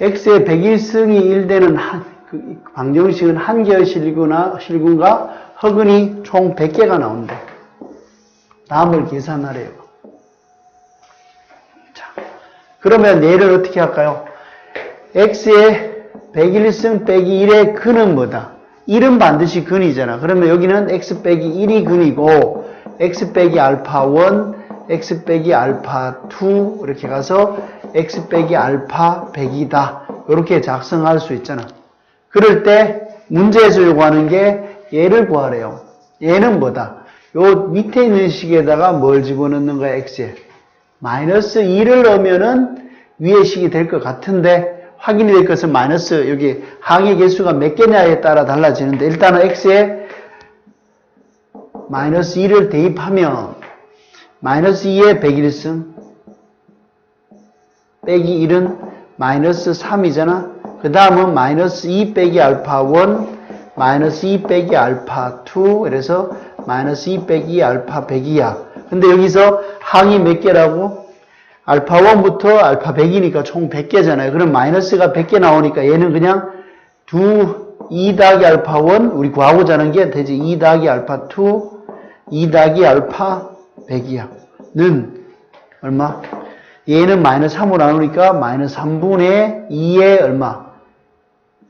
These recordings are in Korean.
x의 101승이 1되는 한, 그 방정식은 한 개의 실구나, 실군과 허근이 총 100개가 나온대. 다음을 계산하래요. 자, 그러면 얘를 어떻게 할까요? x의 101승 빼기 1의 근은 뭐다? 1은 반드시 근이잖아. 그러면 여기는 x 빼기 1이 근이고 x 빼기 알파 1, x 빼기 알파 2 이렇게 가서 x 빼기 알파 100이다. 이렇게 작성할 수 있잖아. 그럴 때 문제에서 요구하는 게 얘를 구하래요. 얘는 뭐다? 요 밑에 있는 식에다가 뭘 집어넣는 거야, x에? 마이너스 2를 넣으면은 위의 식이 될 것 같은데 확인이 될 것은 마이너스 여기 항의 개수가 몇 개냐에 따라 달라지는데 일단은 x에 마이너스 2를 대입하면 마이너스 2의 101승 빼기 1은 마이너스 3이잖아. 그 다음은 마이너스 2 빼기 알파 1 마이너스 2 빼기 알파 2 그래서 마이너스 2 빼기 알파 100이야. 근데 여기서 항이 몇 개라고? 알파 1부터 알파 100이니까 총 100개잖아요. 그럼 마이너스가 100개 나오니까 얘는 그냥 두 2 더하기 알파 1 우리 구하고자 하는 게 되지 2 더하기 알파 2 2 더하기 알파 100이야. 는 얼마? 얘는 마이너스 3으로 나누니까 마이너스 3분의 2의 얼마?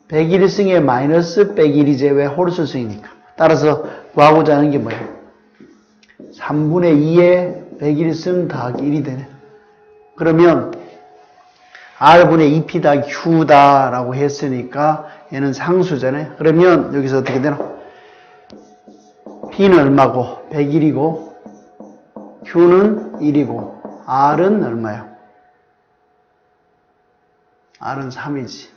101승의 마이너스 101이제 왜 홀수승이니까. 따라서 구하고자 하는 게 뭐야? 3분의 2의 101승 더하기 1이 되네. 그러면 R분의 2P 더하기 Q다라고 했으니까 얘는 상수잖아요. 그러면 여기서 어떻게 되나? P는 얼마고? 101이고 Q는 1이고 R은 얼마요? R은 3이지.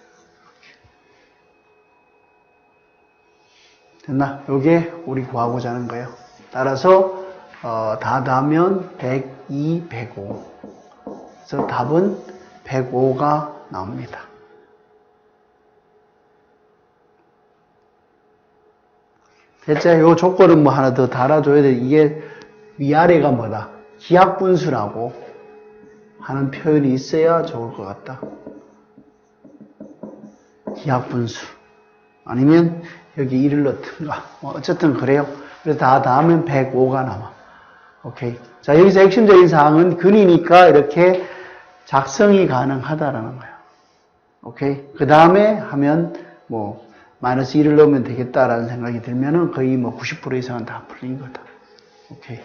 됐나? 요게 우리 구하고자 하는 거예요. 따라서 어, 다 더하면 102, 105. 그래서 답은 105가 나옵니다. 됐죠? 요 조건은 뭐 하나 더 달아줘야 돼. 이게 위아래가 뭐다? 기하분수라고 하는 표현이 있어야 좋을 것 같다. 기하분수. 아니면 여기 1을 넣든가. 뭐 어쨌든 그래요. 그래서 다 다하면 105가 나와. 오케이. 자, 여기서 핵심적인 사항은 근이니까 이렇게 작성이 가능하다라는 거예요. 오케이. 그 다음에 하면 뭐 마이너스 1을 넣으면 되겠다라는 생각이 들면은 거의 뭐 90% 이상은 다 풀린 거다. 오케이.